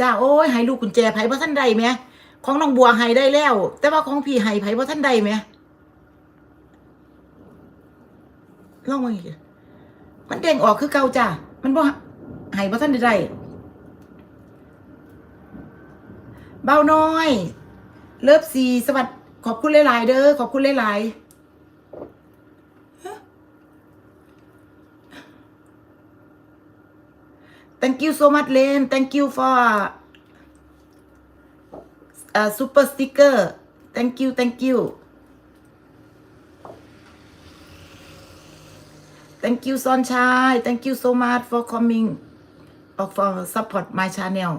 จ้าโอ้ยให้ลูกกุญแจไผบ่ทันใดแหมของน้องบัวให้ได้แล้ว แต่ว่าของพี่ให้ไผบ่ทันใดแหมลองมาอีกมันเด้งออกคือเก่าจ้ามันบ่ให้บ่ทันได้ได้เบาน้อย เลิฟซีสวัสดีขอบคุณหลาย ๆ เด้อขอบคุณหลาย ๆ thank you so much Len thank you for uh, super sticker thank you thank you thank you Sunshine thank you so much for coming or for support my channel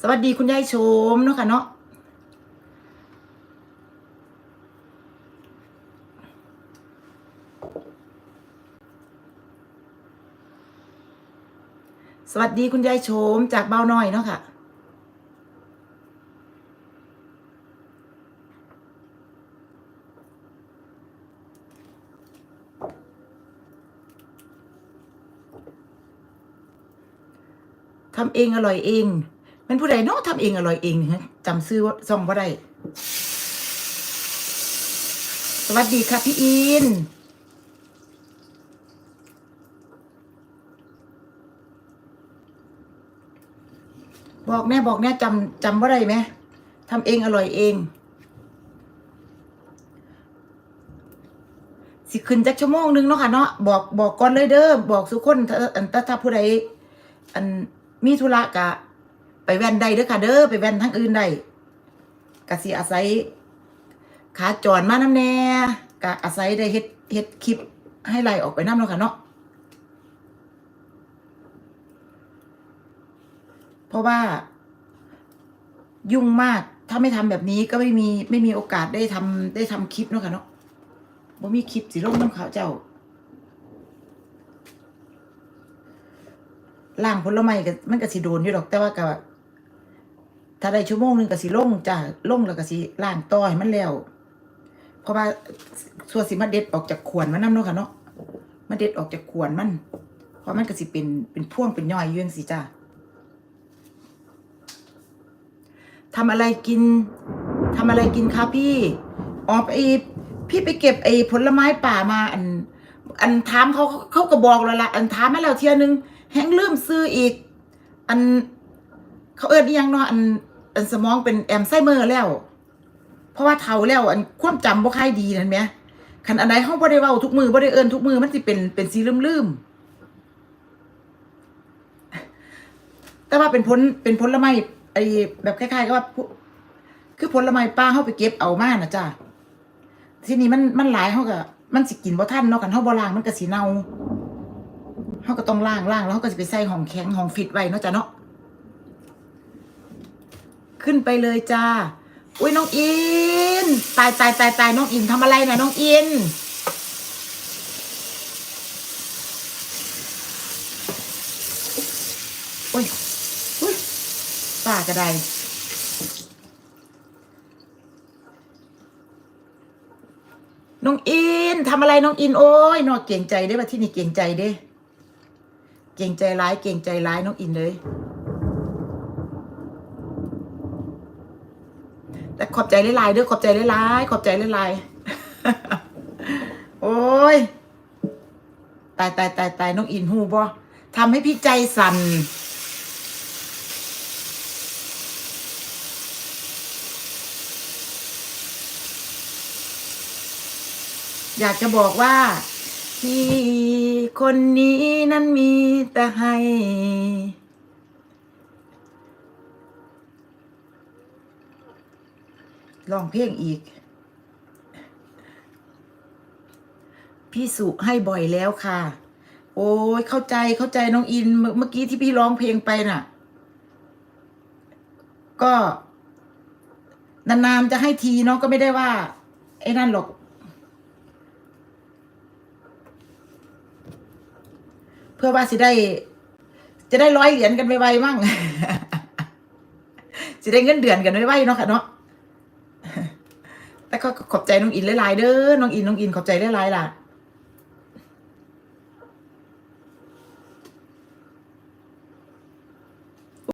สวัสดีคุณยายชมเนาะค่ะเนาะ สวัสดีคุณยายโฉมจากเบาน้อยเนาะค่ะ ทำเองอร่อยเองเป็นผู้ใดเนาะทำเองอร่อยเองฮะจำซื้อว่าซองว่าได้ สวัสดีค่ะพี่อิน บอกแน่บอกแน่จำจำว่าได้ไหมทำเองอร่อยเอง สิขึ้นจักชั่วโมงหนึงเนาะค่ะเนาะบอกบอกก่อนเลยเด้อบอกสุคนอันถ้าผู้ใดอันมีธุระกะ ไปแว่นใดเด้อค่ะเด้อไปแว่นทั้งอื่นได้กะสิอาศัย ขาจรมาน้ำแน่กะอาศัยได้เฮ็ดเฮ็ดคลิปให้ไล่ออกไปน้ำเนาะค่ะเนาะ เพราะว่า ยุ่งมากถ้าไม่ทำแบบนี้ก็ไม่มีไม่มีโอกาสได้ทำได้ทำคลิปเนาะค่ะเนาะบ่มีคลิปสิลงน้ำขาวเจ้าล่างผลไม้ก็มันก็สิโดนอยู่ดอกแต่ว่าก็ถ้าได้ชั่วโมงหนึงก็สิลงจ้าลงแล้วก็สิล่างต่อให้มันแล้ว เพราะว่าส่วนสิมาเด็ดออกจากขวนมันน้ำเนาะค่ะเนาะมาเด็ดออกจากขวนมัน เพราะมันก็สิเป็นเป็นพ่วงเป็นย่อยยื่จังสิจ้า ทำอะไรกินทำอะไรกินคะพี่อ๋อไอพี่ไปเก็บไอ้ผลไม้ป่ามาอัน อันถามเขาเขาก็บอกแล้วละอันถามมาแล้วเทียนึงแห้งลืมซื้ออีก อัน เขาเอิ้นยังเนาะอัน อันสมองเป็นแอมไซเมอร์แล้ว เพราะว่าเฒ่าแล้ว อันความจำบ่ค่อยดีนั่นแหมคันอันใดเฮาบ่ได้เว้าทุกมือบ่ได้เอิ้นทุกมือมันสิเป็นเป็นสีลืมๆแต่ว่าเป็นผลเป็นผลไม้ ไอ้แบบคล้ายๆกับว่าคือผลไม้ป่าเฮาไปเก็บเอามานะจ้ะทีนี้มันมันหลายเฮาก็มันสิกินบ่ทันเนาะกันเฮาบ่ล้างมันก็สิเน่าเฮาก็ต้องล้างล้างแล้วเฮาก็สิไปใส่ห้องแข็งห้องฟิตไว้เนาะจ้ะเนาะขึ้นไปเลยจ้าอุ้ยน้องอิน ตายตายตายตายน้องอินทำอะไรนะน้องอิน อุ้ยากระไดน้องอินทำอะไรน้องอิน โอ้ยนอเก่งใจเด้ว่าที่นี่เก่งใจเด้ เก่งใจร้ายเก่งใจร้ายน้องอินเลย แต่ขอบใจหลายๆเด้อขอบใจหลายๆขอบใจหลายๆโอ้ยตายตายตายตายน้องอินหูบ่ทำให้พี่ใจสั่น อยากจะบอกว่าพี่คนนี้นั้นมีแต่ให้ร้องเพลงอีก พี่สุให้บ่อยแล้วค่ะ โอ้ยเข้าใจเข้าใจน้องอินเมื่อเมื่อกี้ที่พี่ร้องเพลงไปน่ะ ก็นานๆจะให้ทีเนาะก็ไม่ได้ว่า ไอ้นั่นหรอก พื่อว่าสิได้ จะได้ร้อยเหรียญกันไวๆมั่งสิได้เงินเดือนกันไวๆเนาะค่ะเนาะแต่ก็ขอบใจน้องอินหลายๆเด้อน้องอินน้องอินขอบใจหลายๆล่ะ